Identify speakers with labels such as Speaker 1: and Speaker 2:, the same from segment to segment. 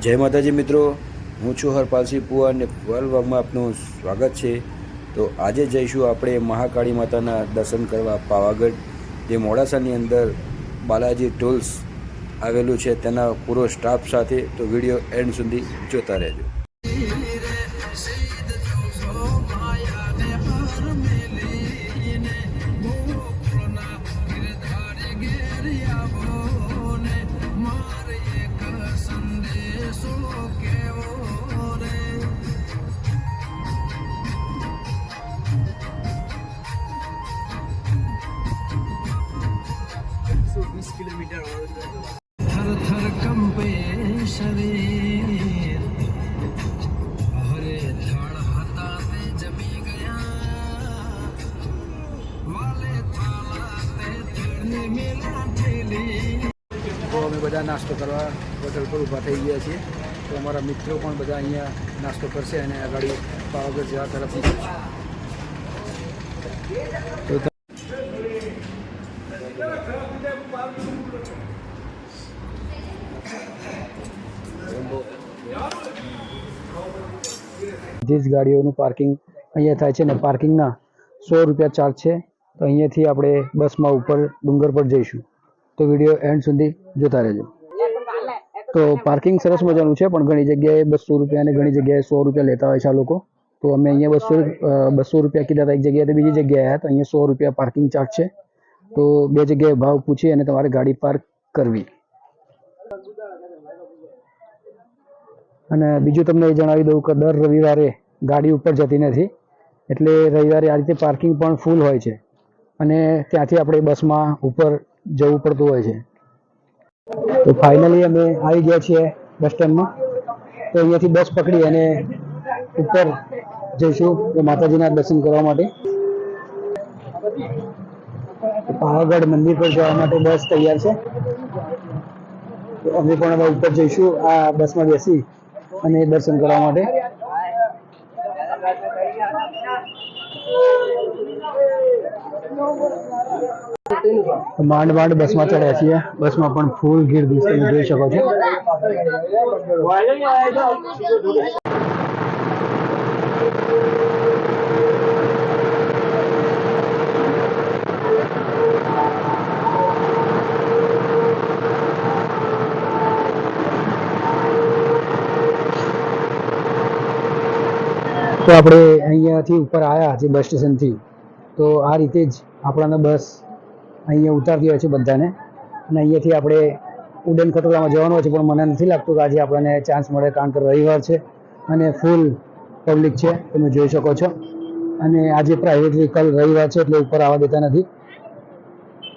Speaker 1: જય માતાજી મિત્રો, હું છું હરપાલસિંહ પુવા અને વલવાગમાં આપનું સ્વાગત છે. તો આજે જઈશું આપણે મહાકાળી માતાના દર્શન કરવા પાવાગઢ. જે મોડાસાની અંદર બાલાજી ટૂલ્સ આવેલું છે, તેના પૂરો સ્ટાફ સાથે. તો વીડિયો એન્ડ સુધી જોતા રહેજો.
Speaker 2: નાસ્તો કરવા હોટલ પર ઊભા થઈ ગયા છીએ. તો અમારા મિત્રો પણ બધા અહીંયા નાસ્તો કરશે અને આગળ પાવાગઢ જવા તરફ તો બધી જ ગાડીઓનું પાર્કિંગ અહીંયા થાય છે ને પાર્કિંગના સો રૂપિયા ચાર્જ છે. તો અહીંયાથી આપણે બસમાં ઉપર ડુંગર પર જઈશું. તો વીડિયો એન્ડ સુધી જોતા રહેજો. તો પાર્કિંગ સરસ મજાનું છે, પણ ઘણી જગ્યાએ બસો રૂપિયા અને ઘણી જગ્યાએ સો રૂપિયા લેતા હોય છે આ લોકો. તો અમે અહીંયા બસો બસો રૂપિયા કીધા હતા, એક જગ્યાએ બીજી જગ્યાએ આવ્યા તો અહીંયા સો રૂપિયા પાર્કિંગ ચાર્જ છે. તો બે જગ્યાએ ભાવ પૂછી અને તમારે ગાડી પાર્ક કરવી. અને બીજું તમને એ જણાવી દઉં કે દર રવિવારે ગાડી ઉપર જતી નથી, એટલે રવિવારે આ રીતે પાર્કિંગ પણ ફૂલ હોય છે. અને ત્યાંથી આપણે બસમાં ઉપર જવું પડતું હોય છે. તો ફાઇનલી અમે આવી ગયા છીએ બસ સ્ટેન્ડમાં તો અહીંયાથી બસ પકડી અને ઉપર જઈશું તો માતાજીના દર્શન કરવા માટે. પાવાગઢ મંદિર પર જવા માટે બસ તૈયાર છે. તો અમે પણ હવે ઉપર જઈશું, આ બસમાં બેસી અને દર્શન કરવા માટે. માંડ માંડ બસમાં ચડ્યા છીએ. બસમાં પણ ફૂલ ગીર તમે જોઈ શકો છો. તો આપણે અહીંયાથી ઉપર આવ્યા જે બસ સ્ટેશનથી, તો આ રીતે જ આપણાને બસ અહીંયા ઉતારતી હોય છે બધાને. અને અહીંયાથી આપણે ઉડન ખટોલામાં જવાનું હોય છે, પણ મને નથી લાગતું કે આજે આપણને ચાન્સ મળે કારણ કે રવિવાર છે અને ફૂલ પબ્લિક છે, તમે જોઈ શકો છો. અને આજે પ્રાઇવેટ વ્હીકલ રવિવાર છે, એટલે ઉપર આવવા દેતા નથી.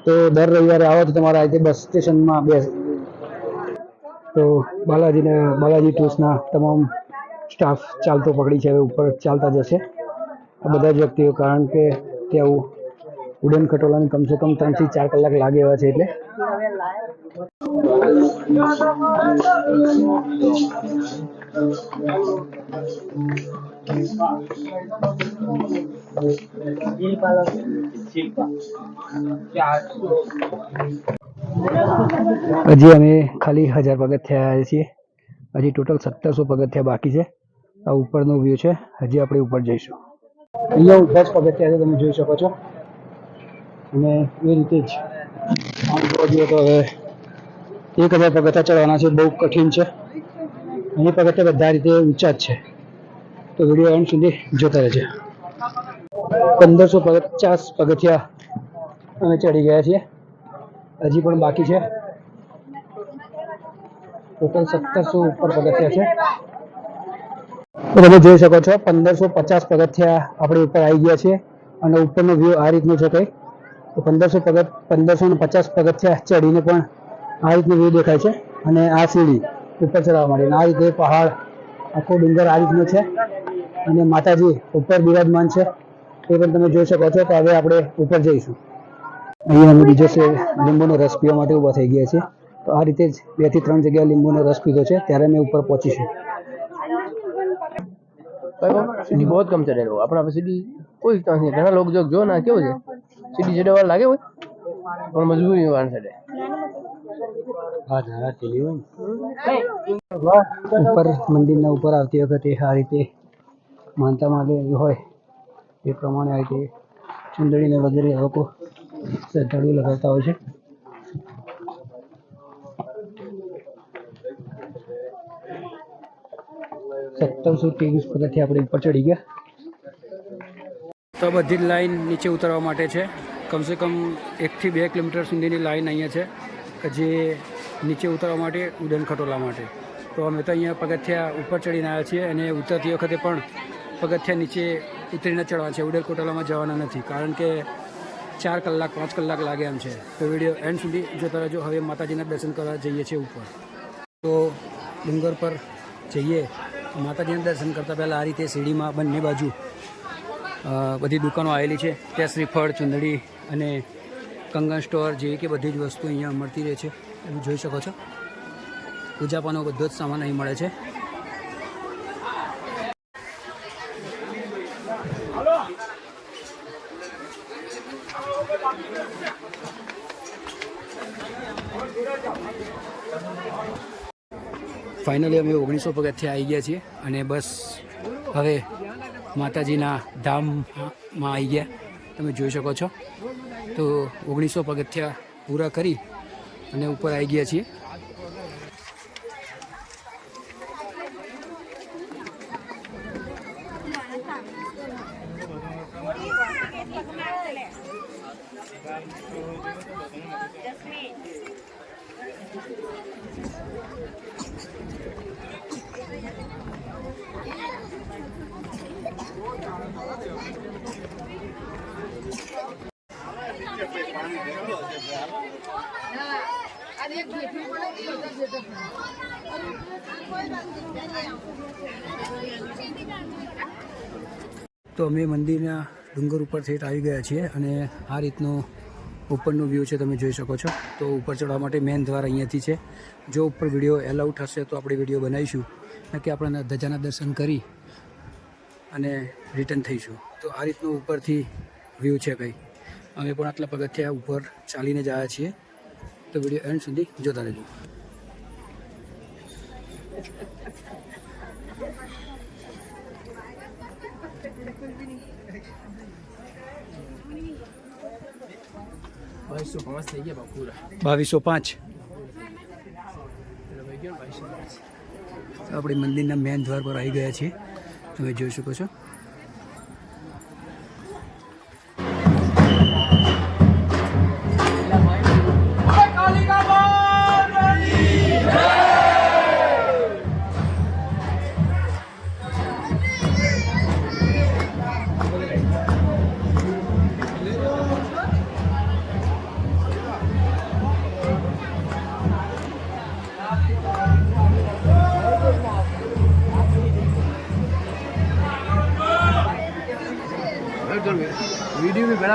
Speaker 2: તો દર રવિવારે આવો તો તમારા આજે બસ સ્ટેશનમાં બે તો બાલાજીને બાલાજી ટૂર્સના તમામ સ્ટાફ ચાલતો પકડી છે, હવે ઉપર ચાલતા જશે. આ બધા જ વ્યક્તિઓ, કારણ કે ત્યાં ઉડન ખટોલાને કમસે કમ ત્રણથી ચાર કલાક લાગે એવા છે એટલે. હજી અમે ખાલી હજાર પગથિયા આવ્યા છીએ. હજી ટોટલ સત્તરસો પગથિયા બાકી છે. આ ઉપરનો વ્યૂ છે. હજી આપણે ઉપર જઈશું. અહીંયા ઉપર પગથિયા છે, તમે જોઈ શકો છો. અને એ રીતે જ એક હજાર પગથિયા ચડવાના છે, બહુ કઠિન છે. અહીં પગથિયા બધા રીતે ઊંચા જ છે. તો વીડિયો એન્ડ સુધી જોતા રહેજો. પંદરસો પચાસ પગથિયા અમે ચડી ગયા છીએ. હજી પણ બાકી છે. ટોટલ સત્તરસો ઉપર પગથિયા છે. તમે જોઈ શકો છો, પંદરસો પચાસ પગથિયા આપણે ઉપર આવી ગયા છે. અને ઉપરનો વ્યૂ આ રીતનો છે કંઈક. તો પંદરસો પગથ, પંદરસો ને પચાસ પગથિયા ચડીને પણ આ રીતનો વ્યૂ દેખાય છે. અને આ સીડી ઉપર ચડવા માટે આ રીતે પહાડ, આખો ડુંગર આ રીતનો છે. અને માતાજી ઉપર બિરાજમાન છે. એ પણ તમે જોઈ શકો છો તો હવે આપણે ઉપર જઈશું. અહીંયા અમે બીજો છે લીંબુનો રસ પીવા માટે ઊભા થઈ ગયા છીએ. તો આ રીતે જ બેથી ત્રણ જગ્યાએ લીંબુનો રસ પીધો છે. ત્યારે મેં ઉપર પહોંચીશું.
Speaker 3: સીડી બહુ કમ ચડે રહો આપણા સીડી કોઈ ચાન્સ નહીં ઘણા લોકો જો ના કેવું છે? સીડી ચડે વાર લાગે હોય? પણ મજબૂરી વાર ચડે
Speaker 2: ઉપર મંદિરના ઉપર આવતી વખતે આ રીતે માનતા માટે હોય. એ પ્રમાણે આ રીતે ચુંદડીને વગેરે લોકો શ્રદ્ધાળુ લગાવતા હોય છે. સત્તરસો ત્રેવીસ પગથિયા આપણે ઉપર ચડી ગયા. તો બધી જ લાઈન નીચે ઉતરવા માટે છે. કમસે કમ એકથી બે કિલોમીટર સુધીની લાઈન અહીંયા છે કે જે નીચે ઉતરવા માટે, ઉડન ખટોલા માટે. તો અમે તો અહીંયા પગથિયા ઉપર ચડીને આવ્યા છીએ અને ઉતરતી વખતે પણ પગથિયા નીચે ઉતરીને ચડવા છે. ઉડન ખટોલામાં જવાના નથી. કારણ કે ચાર કલાક, પાંચ કલાક લાગે એમ છે. તો વીડિયો એન્ડ સુધી જોતા રહેજો. હવે માતાજીના દર્શન કરવા જઈએ છીએ ઉપર. તો ડુંગર પર જઈએ. માતાજીના દર્શન કરતાં પહેલાં આ રીતે શેરડીમાં બંને બાજુ બધી દુકાનો આવેલી છે. ત્યાં શ્રીફળ ચુંદડી અને કંગન સ્ટોર જેવી કે બધી જ વસ્તુ અહીંયા મળતી રહે છે. તમે જોઈ શકો છો. પૂજાપાનો બધો જ સામાન અહીં મળે છે. ફાઇનલી અમે ઓગણીસો પગથિયા આવી ગયા છીએ અને બસ હવે માતાજીના ધામમાં આવી ગયા. તમે જોઈ શકો છો. તો ઓગણીસો પગથિયા પૂરા કરી અને ઉપર આવી ગયા છીએ. તો અમે મંદિરના ડુંગર ઉપર થેટ આવી ગયા છીએ અને આ રીતનો ઉપરનો વ્યૂ છે તમે જોઈ શકો છો. તો ઉપર ચડવા માટે મેન દ્વાર અહીંયાથી છે. જો ઉપર વીડિયો એલાઉટ હશે તો આપણે વીડિયો બનાવીશું. નક્કી આપણે ધજાના દર્શન કરી અને રિટર્ન થઈશું. તો આ રીતનું ઉપરથી વ્યૂ છે કંઈ. અમે પણ આટલા પગથિયા ઉપર ચાલીને જાય છીએ. તો વીડિયો એન્ડ સુધી જોતા રહેજો.
Speaker 3: બાવીસો પાંચ
Speaker 2: આપણે મંદિરના મેન દ્વાર પર આવી ગયા છીએ. તમે જોઈ શકો છો.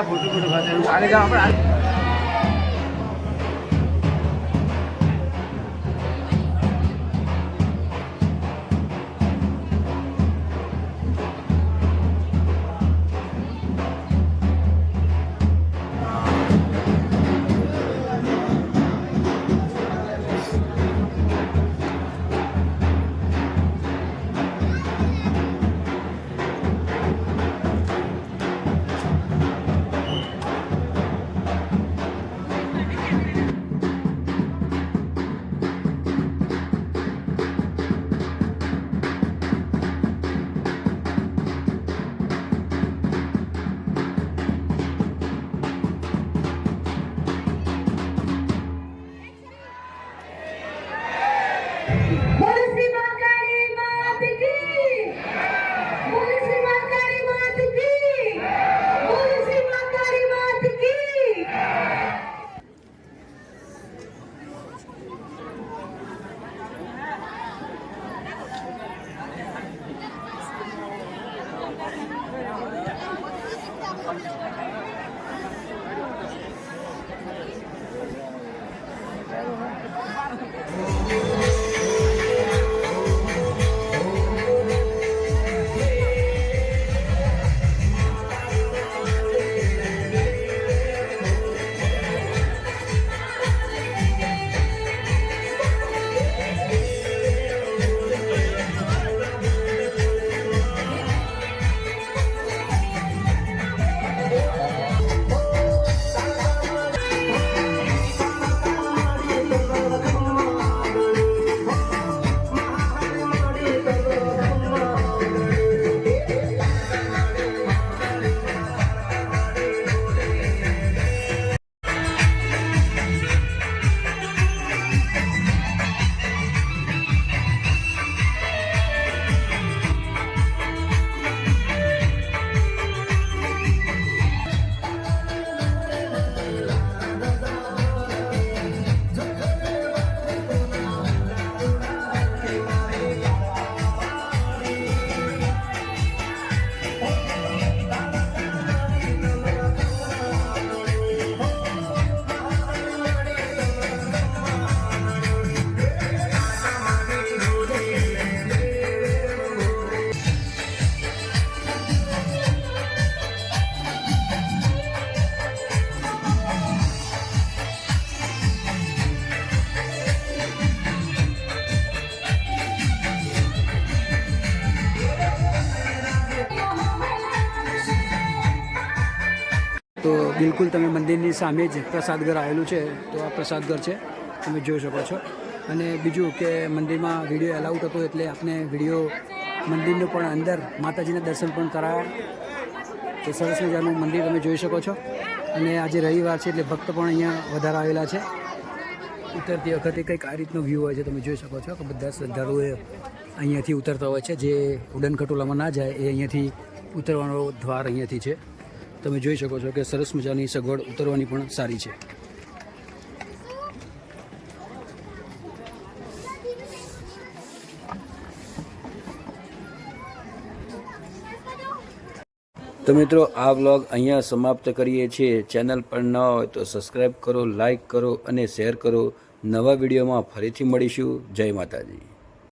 Speaker 3: વીડિયો બી ઘણા ફોટો ફોટો ખાતે
Speaker 2: Whoa! બિલકુલ તમે મંદિરની સામે જ પ્રસાદગર આવેલું છે, તો આ પ્રસાદગર છે, તમે જોઈ શકો છો. અને બીજું કે મંદિરમાં વીડિયો એલાઉટ હતો એટલે આપણે વીડિયો મંદિરનું પણ અંદર માતાજીના દર્શન પણ કરાયા. તો સરસ મજાનું મંદિર તમે જોઈ શકો છો. અને આજે રવિવાર છે એટલે ભક્ત પણ અહીંયા વધારે આવેલા છે. ઉતરતી વખતે કંઈક આ રીતનો વ્યૂ હોય છે, તમે જોઈ શકો છો કે બધા શ્રદ્ધાળુએ અહીંયાથી ઉતરતા હોય છે. જે ઉડન ખટોલામાં ના જાય, એ અહીંયાથી ઉતરવાનો દ્વાર અહીંયાથી છે. તમે જોઈ શકો છો કે સરસ મજાની સગવડ ઉતરવાની પણ સારી છે.
Speaker 1: તો મિત્રો, આ વ્લોગ અહીંયા સમાપ્ત કરીએ છીએ. ચેનલ પર ન હોય તો સબસ્ક્રાઈબ કરો લાઈક કરો અને શેર કરો. નવા વિડીયોમાં ફરીથી મળીશું. જય માતાજી.